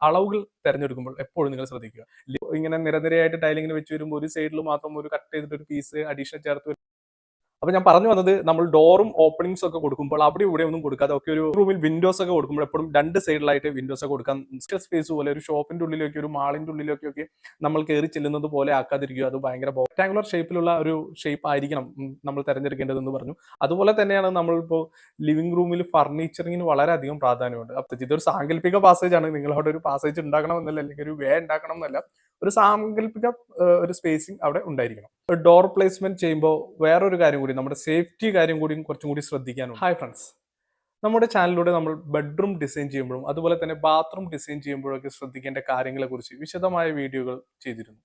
അളവുകൾ തിരഞ്ഞെടുക്കുമ്പോൾ എപ്പോഴും നിങ്ങൾ ശ്രദ്ധിക്കുക. ഇങ്ങനെ നിരനിരയായിട്ട് ടൈലിങ്ങിന് വെച്ച് വരുമ്പോൾ ഒരു സൈഡിൽ മാത്രം ഒരു കട്ട് ചെയ്തിട്ട് ഒരു പീസ് അഡീഷണൽ ചേർത്ത് അപ്പൊ ഞാൻ പറഞ്ഞു വന്നത് നമ്മൾ ഡോറും ഓപ്പണിങ്സ് ഒക്കെ കൊടുക്കുമ്പോൾ അവിടെ ഇവിടെ ഒന്നും കൊടുക്കാതെ ഒക്കെ ഒരു റൂമിൽ വിൻഡോസ് ഒക്കെ കൊടുക്കുമ്പോൾ എപ്പോഴും രണ്ട് സൈഡിലായിട്ട് വിൻഡോസ് ഒക്കെ കൊടുക്കാൻ സ്പേസ് പോലെ ഒരു ഷോപ്പിന്റെ ഉള്ളിലേക്ക് ഒരു മാളിന്റെ ഉള്ളിലേക്ക് ഒക്കെ നമ്മൾ കയറി ചെല്ലുന്നത് പോലെ ആക്കാതിരിക്കുക. അത് ഭയങ്കര റെക്ടാങ്കുലർ ഷേപ്പിലുള്ള ഒരു ഷേപ്പ് ആയിരിക്കണം നമ്മൾ തിരഞ്ഞെടുക്കേണ്ടതെന്ന് പറഞ്ഞു. അതുപോലെ തന്നെയാണ് നമ്മളിപ്പോൾ ലിവിംഗ് റൂമിൽ ഫർണിച്ചറിങ്ങിന് വളരെയധികം പ്രാധാന്യമുണ്ട്. അപ്പൊ ഇതൊരു സാങ്കല്പിക പാസേജ് ആണ്. നിങ്ങളവിടെ ഒരു പാസേജ് ഉണ്ടാക്കണം എന്നല്ല അല്ലെങ്കിൽ ഒരു വേ ഉണ്ടാക്കണം എന്നല്ല ഒരു സാങ്കല്പിക ഒരു സ്പേസിങ് അവിടെ ഉണ്ടായിരിക്കണം. ഡോർ പ്ലേസ്മെന്റ് ചെയ്യുമ്പോൾ വേറൊരു കാര്യം കൂടി നമ്മുടെ സേഫ്റ്റി കാര്യം കൂടിയും കുറച്ചും കൂടി ശ്രദ്ധിക്കാനുണ്ട്. ഹായ് ഫ്രണ്ട്സ് നമ്മുടെ ചാനലിലൂടെ നമ്മൾ ബെഡ്റൂം ഡിസൈൻ ചെയ്യുമ്പോഴും അതുപോലെ തന്നെ ബാത്റൂം ഡിസൈൻ ചെയ്യുമ്പോഴൊക്കെ ശ്രദ്ധിക്കേണ്ട കാര്യങ്ങളെ കുറിച്ച് വിശദമായ വീഡിയോകൾ ചെയ്തിരുന്നു.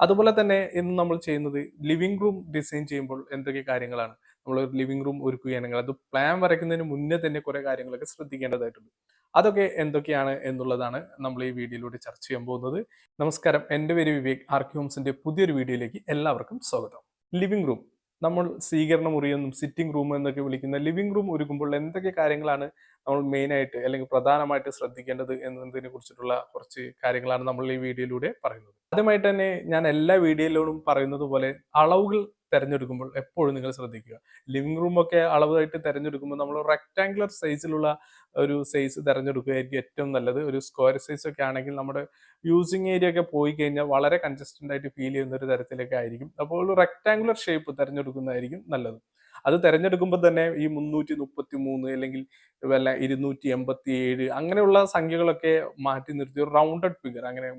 അതുപോലെ തന്നെ ഇന്ന് നമ്മൾ ചെയ്യുന്നത് ലിവിംഗ് റൂം ഡിസൈൻ ചെയ്യുമ്പോൾ എന്തൊക്കെ കാര്യങ്ങളാണ്? നമ്മൾ ഒരു ലിവിംഗ് റൂം ഒരുക്കുകയാണെങ്കിൽ അത് പ്ലാൻ വരയ്ക്കുന്നതിന് മുന്നേ തന്നെ കുറെ കാര്യങ്ങളൊക്കെ ശ്രദ്ധിക്കേണ്ടതായിട്ടുണ്ട്. അതൊക്കെ എന്തൊക്കെയാണ് എന്നുള്ളതാണ് നമ്മൾ ഈ വീഡിയോയിലൂടെ ചർച്ച ചെയ്യാൻ പോകുന്നത്. നമസ്കാരം. എന്റെ പേര് വിവേക്. ആർക്യൂംസിന്റെ പുതിയൊരു വീഡിയോയിലേക്ക് എല്ലാവർക്കും സ്വാഗതം. ലിവിംഗ് റൂം നമ്മൾ സ്വീകരണ മുറിയെന്നും സിറ്റിംഗ് റൂം എന്നൊക്കെ വിളിക്കുന്ന ലിവിംഗ് റൂം ഒരുക്കുമ്പോൾ എന്തൊക്കെ കാര്യങ്ങളാണ് നമ്മൾ മെയിൻ ആയിട്ട് അല്ലെങ്കിൽ പ്രധാനമായിട്ട് ശ്രദ്ധിക്കേണ്ടത് എന്നതിനെ കുറിച്ചിട്ടുള്ള കുറച്ച് കാര്യങ്ങളാണ് നമ്മൾ ഈ വീഡിയോയിലൂടെ പറയുന്നത്. ആദ്യമായിട്ട് തന്നെ ഞാൻ എല്ലാ വീഡിയോയിലോടും പറയുന്നത് പോലെ അളവുകൾ തിരഞ്ഞെടുക്കുമ്പോൾ എപ്പോഴും നിങ്ങൾ ശ്രദ്ധിക്കുക. ലിവിംഗ് റൂം ഒക്കെ അളവായിട്ട് തിരഞ്ഞെടുക്കുമ്പോൾ നമ്മൾ റെക്ടാങ്കുലർ സൈസിലുള്ള ഒരു സൈസ് തിരഞ്ഞെടുക്കുകയായിരിക്കും ഏറ്റവും നല്ലത്. ഒരു സ്ക്വയർ സൈസ് ഒക്കെ ആണെങ്കിൽ നമ്മുടെ യൂസിങ് ഏരിയ ഒക്കെ പോയി കഴിഞ്ഞാൽ വളരെ കൺസിസ്റ്റന്റ് ആയിട്ട് ഫീൽ ചെയ്യുന്ന ഒരു തരത്തിലൊക്കെ ആയിരിക്കും. അപ്പോൾ ഒരു റെക്ടാങ്കുലർ ഷേപ്പ് തിരഞ്ഞെടുക്കുന്നതായിരിക്കും നല്ലത്. അത് തിരഞ്ഞെടുക്കുമ്പോൾ തന്നെ ഈ മുന്നൂറ്റി മുപ്പത്തി മൂന്ന് അല്ലെങ്കിൽ വല്ല ഇരുന്നൂറ്റി എൺപത്തി ഏഴ് അങ്ങനെയുള്ള സംഖ്യകളൊക്കെ മാറ്റി നിർത്തി ഒരു റൗണ്ടഡ് ഫിഗർ അങ്ങനെ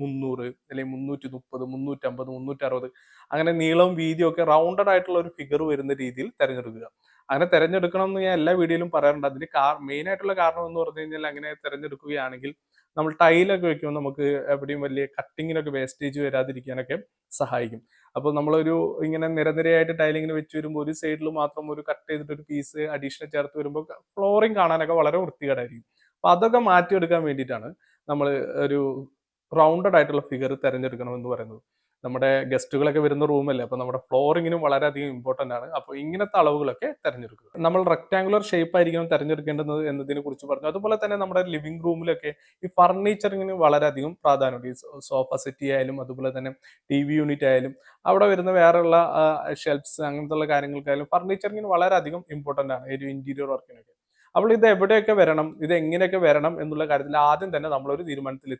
മുന്നൂറ് അല്ലെങ്കിൽ മുന്നൂറ്റി മുപ്പത് മുന്നൂറ്റമ്പത് മുന്നൂറ്ററുപത് അങ്ങനെ നീളവും വീതിയും ഒക്കെ റൗണ്ടഡ് ആയിട്ടുള്ള ഒരു ഫിഗർ വരുന്ന രീതിയിൽ തിരഞ്ഞെടുക്കുക. അങ്ങനെ തിരഞ്ഞെടുക്കണം എന്ന് ഞാൻ എല്ലാ വീഡിയോയിലും പറയാറുണ്ട്. അതിന് മെയിൻ ആയിട്ടുള്ള കാരണം എന്ന് പറഞ്ഞു കഴിഞ്ഞാൽ അങ്ങനെ തിരഞ്ഞെടുക്കുകയാണെങ്കിൽ നമ്മൾ ടൈലൊക്കെ വെക്കുമ്പോൾ നമുക്ക് എവിടെയും വലിയ കട്ടിങ്ങിനൊക്കെ വേസ്റ്റേജ് വരാതിരിക്കാനൊക്കെ സഹായിക്കും. അപ്പോൾ നമ്മളൊരു ഇങ്ങനെ നിരനിരയായിട്ട് ടൈലിങ്ങിന് വെച്ച് വരുമ്പോൾ ഒരു സൈഡിൽ മാത്രം ഒരു കട്ട് ചെയ്തിട്ട് ഒരു പീസ് അഡീഷണൽ ചേർത്ത് വരുമ്പോൾ ഫ്ലോറിങ് കാണാനൊക്കെ വളരെ വൃത്തികേടായിരിക്കും. അപ്പോൾ അതൊക്കെ മാറ്റിയെടുക്കാൻ വേണ്ടിയിട്ടാണ് നമ്മൾ ഒരു റൗണ്ടഡ് ആയിട്ടുള്ള ഫിഗർ തിരഞ്ഞെടുക്കണം എന്ന് പറയുന്നത്. നമ്മുടെ ഗസ്റ്റുകളൊക്കെ വരുന്ന റൂമല്ലേ അപ്പൊ നമ്മുടെ ഫ്ലോറിങ്ങിനും വളരെയധികം ഇമ്പോർട്ടന്റ് ആണ്. അപ്പോൾ ഇങ്ങനത്തെ അളവുകളൊക്കെ തിരഞ്ഞെടുക്കുക. നമ്മൾ റെക്ടാങ്കുലർ ഷേപ്പ് ആയിരിക്കണം തിരഞ്ഞെടുക്കേണ്ടത് എന്നതിനെ കുറിച്ച് പറഞ്ഞു. അതുപോലെ തന്നെ നമ്മുടെ ലിവിംഗ് റൂമിലൊക്കെ ഈ ഫർണിച്ചറിങ്ങിന് വളരെയധികം പ്രാധാന്യമുണ്ട്. ഈ സോഫ സെറ്റ് ആയാലും അതുപോലെ തന്നെ ടി വി യൂണിറ്റ് ആയാലും അവിടെ വരുന്ന വേറെയുള്ള ഷെൽഫ്സ് അങ്ങനത്തെ കാര്യങ്ങൾക്കായാലും ഫർണിച്ചറിങ്ങിന് വളരെയധികം ഇമ്പോർട്ടന്റ് ആണ്. ഒരു ഇന്റീരിയർ വർക്കിനൊക്കെ അപ്പോൾ ഇത് എവിടെയൊക്കെ വരണം ഇത് എങ്ങനെയൊക്കെ വരണം എന്നുള്ള കാര്യത്തിൽ ആദ്യം തന്നെ നമ്മളൊരു തീരുമാനത്തിൽ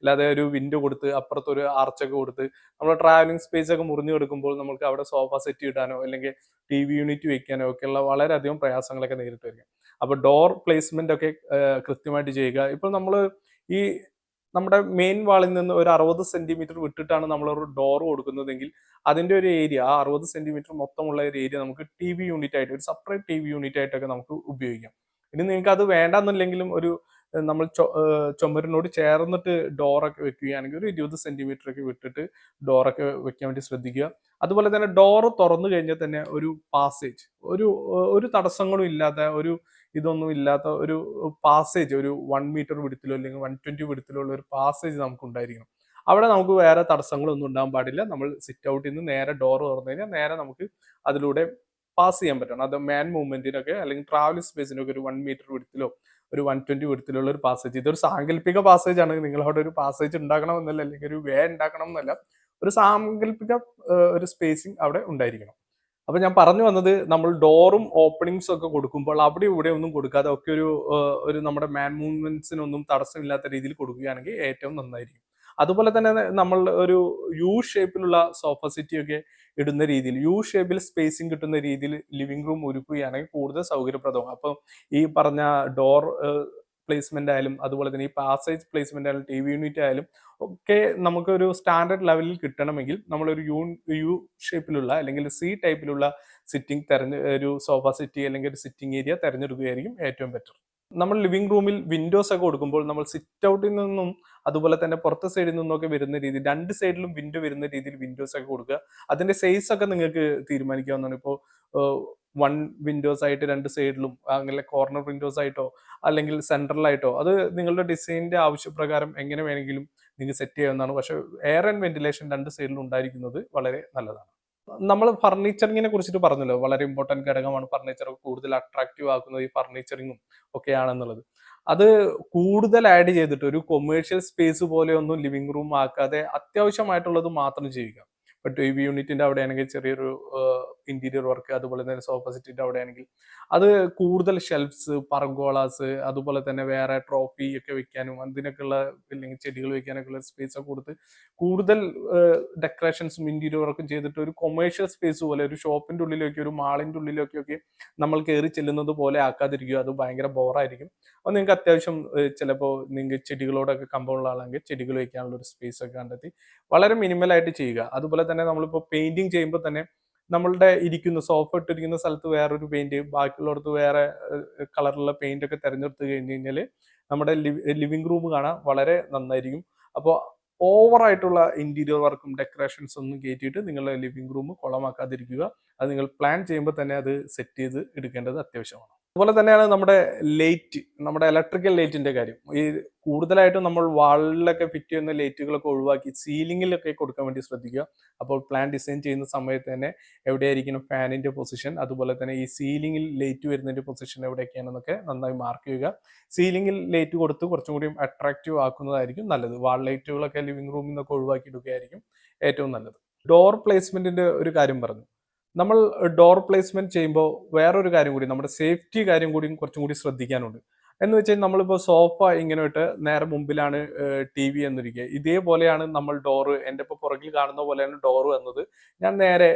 അല്ലാതെ ഒരു വിൻഡോ കൊടുത്ത് അപ്പുറത്ത് ഒരു ആർച്ചൊക്കെ കൊടുത്ത് നമ്മൾ ട്രാവലിംഗ് സ്പേസ് ഒക്കെ മുറിഞ്ഞു കൊടുക്കുമ്പോൾ നമുക്ക് അവിടെ സോഫ സെറ്റ് ഇടാനോ അല്ലെങ്കിൽ ടി വി യൂണിറ്റ് വെക്കാനോ ഒക്കെയുള്ള വളരെയധികം പ്രയാസങ്ങളൊക്കെ നേരിട്ട് വരിക. അപ്പൊ ഡോർ പ്ലേസ്മെന്റ് ഒക്കെ കൃത്യമായിട്ട് ചെയ്യുക. ഇപ്പോൾ നമ്മൾ ഈ നമ്മുടെ മെയിൻ വാളിൽ നിന്ന് ഒരു അറുപത് സെന്റിമീറ്റർ വിട്ടിട്ടാണ് നമ്മൾ ഒരു ഡോർ കൊടുക്കുന്നതെങ്കിൽ അതിന്റെ ഒരു ഏരിയ ആ അറുപത് സെന്റിമീറ്റർ മൊത്തമുള്ള ഒരു ഏരിയ നമുക്ക് ടി വി യൂണിറ്റ് ആയിട്ട് ഒരു സെപ്പറേറ്റ് ടി വി യൂണിറ്റ് ആയിട്ടൊക്കെ നമുക്ക് ഉപയോഗിക്കാം. ഇനി നിങ്ങൾക്ക് അത് വേണ്ടെന്നില്ലെങ്കിലും ഒരു നമ്മൾ ചുമരിനോട് ചേർന്നിട്ട് ഡോറൊക്കെ വെക്കുകയാണെങ്കിൽ ഒരു ഇരുപത് സെന്റിമീറ്റർ ഒക്കെ വിട്ടിട്ട് ഡോറൊക്കെ വെക്കാൻ വേണ്ടി ശ്രദ്ധിക്കുക. അതുപോലെ തന്നെ ഡോറ് തുറന്നു കഴിഞ്ഞാൽ തന്നെ ഒരു പാസേജ് ഒരു ഒരു തടസ്സങ്ങളും ഇല്ലാത്ത ഒരു ഇതൊന്നും ഇല്ലാത്ത ഒരു പാസേജ് ഒരു വൺ മീറ്റർ വിടുത്തിലോ അല്ലെങ്കിൽ വൺ ട്വന്റി വിടുത്തിലോ ഉള്ള ഒരു പാസേജ് നമുക്ക് ഉണ്ടായിരിക്കണം. അവിടെ നമുക്ക് വേറെ തടസ്സങ്ങളൊന്നും ഉണ്ടാകാൻ പാടില്ല. നമ്മൾ സിറ്റ് ഔട്ടിൽ നിന്ന് നേരെ ഡോർ തുറന്നു കഴിഞ്ഞാൽ നേരെ നമുക്ക് അതിലൂടെ പാസ് ചെയ്യാൻ പറ്റണം. അത് മാൻ മൂവ്മെന്റിനൊക്കെ അല്ലെങ്കിൽ ട്രാവൽ സ്പേസിനൊക്കെ ഒരു വൺ മീറ്റർ വിടുത്തിലോ ഒരു വൺ ട്വന്റി വിടത്തിലുള്ള ഒരു പാസേജ് ഇതൊരു സാങ്കല്പിക പാസേജ് ആണ്. നിങ്ങൾ അവിടെ ഒരു പാസേജ് ഉണ്ടാക്കണം എന്നല്ല അല്ലെങ്കിൽ ഒരു വേ ഉണ്ടാക്കണം എന്നല്ല ഒരു സാങ്കല്പിക ഒരു സ്പേസിങ് അവിടെ ഉണ്ടായിരിക്കണം. അപ്പൊ ഞാൻ പറഞ്ഞു വന്നത് നമ്മൾ ഡോറും ഓപ്പണിങ്സും ഒക്കെ കൊടുക്കുമ്പോൾ അവിടെ ഇവിടെ ഒന്നും കൊടുക്കാതെ ഒക്കെ ഒരു ഒരു നമ്മുടെ മാൻ മൂവ്മെന്റ്സിനൊന്നും തടസ്സമില്ലാത്ത രീതിയിൽ കൊടുക്കുകയാണെങ്കിൽ ഏറ്റവും നന്നായിരിക്കും. അതുപോലെ തന്നെ നമ്മൾ ഒരു യു ഷേപ്പിലുള്ള സോഫ സിറ്റി ഒക്കെ ഇടുന്ന രീതിയിൽ യു ഷേപ്പിൽ സ്പേസിങ് കിട്ടുന്ന രീതിയിൽ ലിവിംഗ് റൂം ഒരുക്കുകയാണെങ്കിൽ കൂടുതൽ സൗകര്യപ്രദമാകും. അപ്പം ഈ പറഞ്ഞ ഡോർ പ്ലേസ്മെന്റ് ആയാലും അതുപോലെ തന്നെ ഈ പാസേജ് പ്ലേസ്മെന്റ് ആയാലും ടി വി യൂണിറ്റ് ആയാലും ഒക്കെ നമുക്ക് ഒരു സ്റ്റാൻഡേർഡ് ലെവലിൽ കിട്ടണമെങ്കിൽ നമ്മളൊരു യു യു ഷേപ്പിലുള്ള അല്ലെങ്കിൽ സി ടൈപ്പിലുള്ള സിറ്റിംഗ് തെരഞ്ഞ് ഒരു സോഫ സിറ്റി അല്ലെങ്കിൽ ഒരു സിറ്റിംഗ് ഏരിയ തിരഞ്ഞെടുക്കുകയായിരിക്കും ഏറ്റവും ബെറ്റർ നമ്മൾ ലിവിംഗ് റൂമിൽ വിൻഡോസ് ഒക്കെ കൊടുക്കുമ്പോൾ നമ്മൾ സിറ്റ് ഔട്ടിൽ നിന്നും അതുപോലെ തന്നെ പുറത്തെ സൈഡിൽ നിന്നൊക്കെ വരുന്ന രീതിയിൽ രണ്ട് സൈഡിലും വിൻഡോ വരുന്ന രീതിയിൽ വിൻഡോസ് ഒക്കെ കൊടുക്കുക. അതിന്റെ സൈസ് ഒക്കെ നിങ്ങൾക്ക് തീരുമാനിക്കാവുന്നതാണ്. ഇപ്പോൾ വൺ വിൻഡോസ് ആയിട്ട് രണ്ട് സൈഡിലും അങ്ങനെ കോർണർ വിൻഡോസ് ആയിട്ടോ അല്ലെങ്കിൽ സെൻട്രലായിട്ടോ അത് നിങ്ങളുടെ ഡിസൈനിന്റെ ആവശ്യപ്രകാരം എങ്ങനെ വേണമെങ്കിലും നിങ്ങൾക്ക് സെറ്റ് ചെയ്യാവുന്നതാണ്. പക്ഷേ എയർ ആൻഡ് വെന്റിലേഷൻ രണ്ട് സൈഡിലും ഉണ്ടായിരിക്കുന്നത് വളരെ നല്ലതാണ്. നമ്മൾ ഫർണിച്ചറിങ്ങിനെ കുറിച്ചിട്ട് പറഞ്ഞല്ലോ. വളരെ ഇമ്പോർട്ടന്റ് ഘടകമാണ് ഫർണിച്ചർ കൂടുതൽ അട്രാക്റ്റീവ് ആക്കുന്നത് ഈ ഫർണിച്ചറിങ്ങും ഒക്കെയാണെന്നുള്ളത്. അത് കൂടുതൽ ആഡ് ചെയ്തിട്ട് ഒരു കൊമേഴ്ഷ്യൽ സ്പേസ് പോലെയൊന്നും ലിവിംഗ് റൂം ആക്കാതെ അത്യാവശ്യമായിട്ടുള്ളത് മാത്രം ചെയ്യുക. ഇപ്പൊ ടി വി യൂണിറ്റിന്റെ അവിടെ ആണെങ്കിൽ ചെറിയൊരു ഇന്റീരിയർ വർക്ക് അതുപോലെ തന്നെ സോഫ സെറ്റിന്റെ അവിടെ ആണെങ്കിൽ അത് കൂടുതൽ ഷെൽഫ്സ് പറങ്കോളാസ് അതുപോലെ തന്നെ വേറെ ട്രോഫി ഒക്കെ വെക്കാനും അതിനൊക്കെയുള്ള അല്ലെങ്കിൽ ചെടികൾ വെക്കാനൊക്കെ ഉള്ള സ്പേസ് ഒക്കെ കൊടുത്ത് കൂടുതൽ ഡെക്കറേഷൻസും ഇന്റീരിയർ വർക്കും ചെയ്തിട്ട് ഒരു കൊമേഴ്ഷ്യൽ സ്പേസ് പോലെ ഒരു ഷോപ്പിന്റെ ഉള്ളിലൊക്കെ ഒരു മാളിന്റെ ഉള്ളിലൊക്കെ ഒക്കെ നമ്മൾ കയറി ചെല്ലുന്നത് പോലെ ആക്കാതിരിക്കുക. അത് ഭയങ്കര ബോറായിരിക്കും അപ്പോൾ നിങ്ങൾക്ക് അത്യാവശ്യം ചിലപ്പോൾ നിങ്ങൾക്ക് ചെടികളോടൊക്കെ കമ്പമുള്ള ആളെങ്കിൽ ചെടികൾ വെക്കാനുള്ള ഒരു സ്പേസ് ഒക്കെ കണ്ടെത്തി. വളരെ മിനിമലായിട്ട് ചെയ്യുക. അതുപോലെ തന്നെ നമ്മളിപ്പോൾ പെയിന്റിങ് ചെയ്യുമ്പോൾ തന്നെ നമ്മളുടെ ഇരിക്കുന്ന സോഫ ഇട്ടിരിക്കുന്ന സ്ഥലത്ത് വേറൊരു പെയിന്റ് ബാക്കിയുള്ളടത്ത് വേറെ കളറിലുള്ള പെയിന്റ് ഒക്കെ തിരഞ്ഞെടുത്ത് കഴിഞ്ഞ് കഴിഞ്ഞാൽ നമ്മുടെ ലിവിങ് റൂം കാണാൻ വളരെ നന്നായിരിക്കും. അപ്പോൾ ഓവറായിട്ടുള്ള ഇന്റീരിയർ വർക്കും ഡെക്കറേഷൻസ് ഒന്നും കയറ്റിയിട്ട് നിങ്ങളുടെ ലിവിങ് റൂം കുളമാക്കാതിരിക്കുക. അത് നിങ്ങൾ പ്ലാൻ ചെയ്യുമ്പോൾ തന്നെ അത് സെറ്റ് ചെയ്ത് എടുക്കേണ്ടത് അത്യാവശ്യമാണ്. അതുപോലെ തന്നെയാണ് നമ്മുടെ ലൈറ്റ് നമ്മുടെ ഇലക്ട്രിക്കൽ ലൈറ്റിന്റെ കാര്യം. ഈ കൂടുതലായിട്ടും നമ്മൾ വാളിലൊക്കെ ഫിറ്റ് ചെയ്യുന്ന ലൈറ്റുകളൊക്കെ ഒഴിവാക്കി സീലിങ്ങിലൊക്കെ കൊടുക്കാൻ വേണ്ടി ശ്രദ്ധിക്കുക. അപ്പോൾ പ്ലാൻ ഡിസൈൻ ചെയ്യുന്ന സമയത്ത് തന്നെ എവിടെയായിരിക്കണം ഫാനിന്റെ പൊസിഷൻ അതുപോലെ തന്നെ ഈ സീലിങ്ങിൽ ലൈറ്റ് വരുന്നതിന്റെ പൊസിഷൻ എവിടെയൊക്കെയാണെന്നൊക്കെ നന്നായി മാർക്ക് ചെയ്യുക. സീലിങ്ങിൽ ലൈറ്റ് കൊടുത്ത് കുറച്ചും കൂടി അട്രാക്റ്റീവ് ആക്കുന്നതായിരിക്കും നല്ലത്. വാൾ ലൈറ്റുകളൊക്കെ ലിവിംഗ് റൂമിൽ നിന്നൊക്കെ ഒഴിവാക്കി ഇടുകയായിരിക്കും ഏറ്റവും നല്ലത്. ഡോർ പ്ലേസ്മെന്റിന്റെ ഒരു കാര്യം പറഞ്ഞു. നമ്മൾ ഡോർ പ്ലേസ്മെന്റ് ചെയ്യുമ്പോൾ വേറൊരു കാര്യം കൂടി നമ്മുടെ സേഫ്റ്റി കാര്യം കൂടിയും കുറച്ചും കൂടി ശ്രദ്ധിക്കാനുണ്ട്. എന്ന് വെച്ചാൽ നമ്മളിപ്പോൾ സോഫ ഇങ്ങനെ ഇട്ട് നേരെ മുമ്പിലാണ് ടി വി എന്നിരിക്കുക. ഇതേപോലെയാണ് നമ്മൾ ഡോറ് എന്റെ ഇപ്പോൾ പുറകിൽ കാണുന്ന പോലെയാണ് ഡോറ് എന്നത് ഞാൻ നേരെ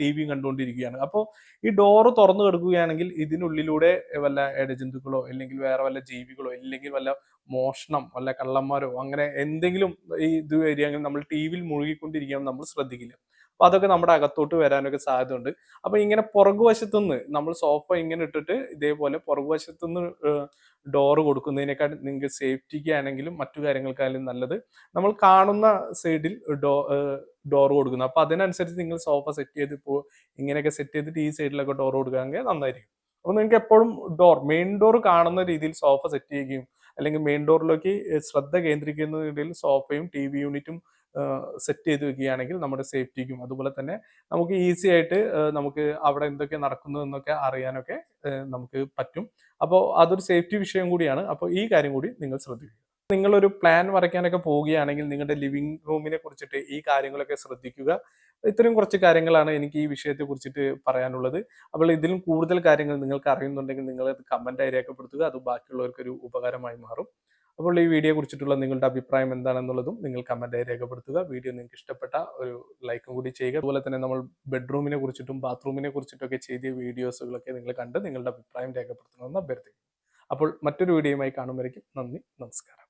ടി വി കണ്ടുകൊണ്ടിരിക്കുകയാണ്. അപ്പോൾ ഈ ഡോറ് തുറന്നു കിടക്കുകയാണെങ്കിൽ ഇതിനുള്ളിലൂടെ വല്ല ഇടജന്തുക്കളോ അല്ലെങ്കിൽ വേറെ വല്ല ജീവികളോ അല്ലെങ്കിൽ വല്ല മോഷണം വല്ല കള്ളന്മാരോ അങ്ങനെ എന്തെങ്കിലും ഈ ഇത് വരികയാണെങ്കിൽ നമ്മൾ ടി വിയിൽ മുഴുകിക്കൊണ്ടിരിക്കുകയാണ് നമ്മൾ ശ്രദ്ധിക്കില്ല. അപ്പൊ അതൊക്കെ നമ്മുടെ അകത്തോട്ട് വരാനൊക്കെ സാധ്യതയുണ്ട്. അപ്പൊ ഇങ്ങനെ പുറകുവശത്തുനിന്ന് നമ്മൾ സോഫ ഇങ്ങനെ ഇട്ടിട്ട് ഇതേപോലെ പുറകുവശത്തുനിന്ന് ഡോറ് കൊടുക്കുന്നതിനേക്കാൾ നിങ്ങൾക്ക് സേഫ്റ്റിക്ക് ആണെങ്കിലും മറ്റു കാര്യങ്ങൾക്കായാലും നല്ലത്. നമ്മൾ കാണുന്ന സൈഡിൽ ഡോ ഡോർ കൊടുക്കുന്നത് അപ്പൊ അതിനനുസരിച്ച് നിങ്ങൾ സോഫ സെറ്റ് ചെയ്ത് ഇപ്പോൾ ഇങ്ങനെയൊക്കെ സെറ്റ് ചെയ്തിട്ട് ഈ സൈഡിലൊക്കെ ഡോർ കൊടുക്കുകയാണെങ്കിൽ നന്നായിരിക്കും. അപ്പൊ നിങ്ങൾക്ക് എപ്പോഴും ഡോർ മെയിൻ ഡോർ കാണുന്ന രീതിയിൽ സോഫ സെറ്റ് ചെയ്യുകയും അല്ലെങ്കിൽ മെയിൻ ഡോറിലേക്ക് ശ്രദ്ധ കേന്ദ്രീകരിക്കുന്ന രീതിയിൽ സോഫയും ടി വി യൂണിറ്റും സെറ്റ് ചെയ്ത് വെക്കുകയാണെങ്കിൽ നമ്മുടെ സേഫ്റ്റിക്കും അതുപോലെ തന്നെ നമുക്ക് ഈസി ആയിട്ട് നമുക്ക് അവിടെ എന്തൊക്കെ നടക്കുന്നു എന്നൊക്കെ അറിയാനൊക്കെ നമുക്ക് പറ്റും. അപ്പോൾ അതൊരു സേഫ്റ്റി വിഷയം കൂടിയാണ്. അപ്പോൾ ഈ കാര്യം കൂടി നിങ്ങൾ ശ്രദ്ധിക്കുക. നിങ്ങളൊരു പ്ലാൻ വരയ്ക്കാനൊക്കെ പോവുകയാണെങ്കിൽ നിങ്ങളുടെ ലിവിംഗ് റൂമിനെ കുറിച്ചിട്ട് ഈ കാര്യങ്ങളൊക്കെ ശ്രദ്ധിക്കുക. ഇത്രയും കുറച്ച് കാര്യങ്ങളാണ് എനിക്ക് ഈ വിഷയത്തെ കുറിച്ചിട്ട് പറയാനുള്ളത്. അപ്പോൾ ഇതിലും കൂടുതൽ കാര്യങ്ങൾ നിങ്ങൾക്ക് അറിയുന്നുണ്ടെങ്കിൽ നിങ്ങൾ അത് കമന്റായി രേഖപ്പെടുത്തുക അത് ബാക്കിയുള്ളവർക്കൊരു ഉപകാരമായി മാറും. അപ്പോൾ ഈ വീഡിയോ കുറിച്ചിട്ടുള്ള നിങ്ങളുടെ അഭിപ്രായം എന്താണെന്നുള്ളതും നിങ്ങൾ കമന്റായി രേഖപ്പെടുത്തുക. വീഡിയോ നിങ്ങൾക്ക് ഇഷ്ടപ്പെട്ട ഒരു ലൈക്കും കൂടി ചെയ്യുക. അതുപോലെ തന്നെ നമ്മൾ ബെഡ്റൂമിനെ കുറിച്ചിട്ടും ബാത്റൂമിനെ കുറിച്ചിട്ടൊക്കെ ചെയ്ത വീഡിയോസുകളൊക്കെ നിങ്ങൾ കണ്ട് നിങ്ങളുടെ അഭിപ്രായം രേഖപ്പെടുത്തണമെന്ന് അഭ്യർത്ഥിക്കുന്നു. അപ്പോൾ മറ്റൊരു വീഡിയോയുമായി കാണുമ്പോഴേക്കും നന്ദി നമസ്കാരം.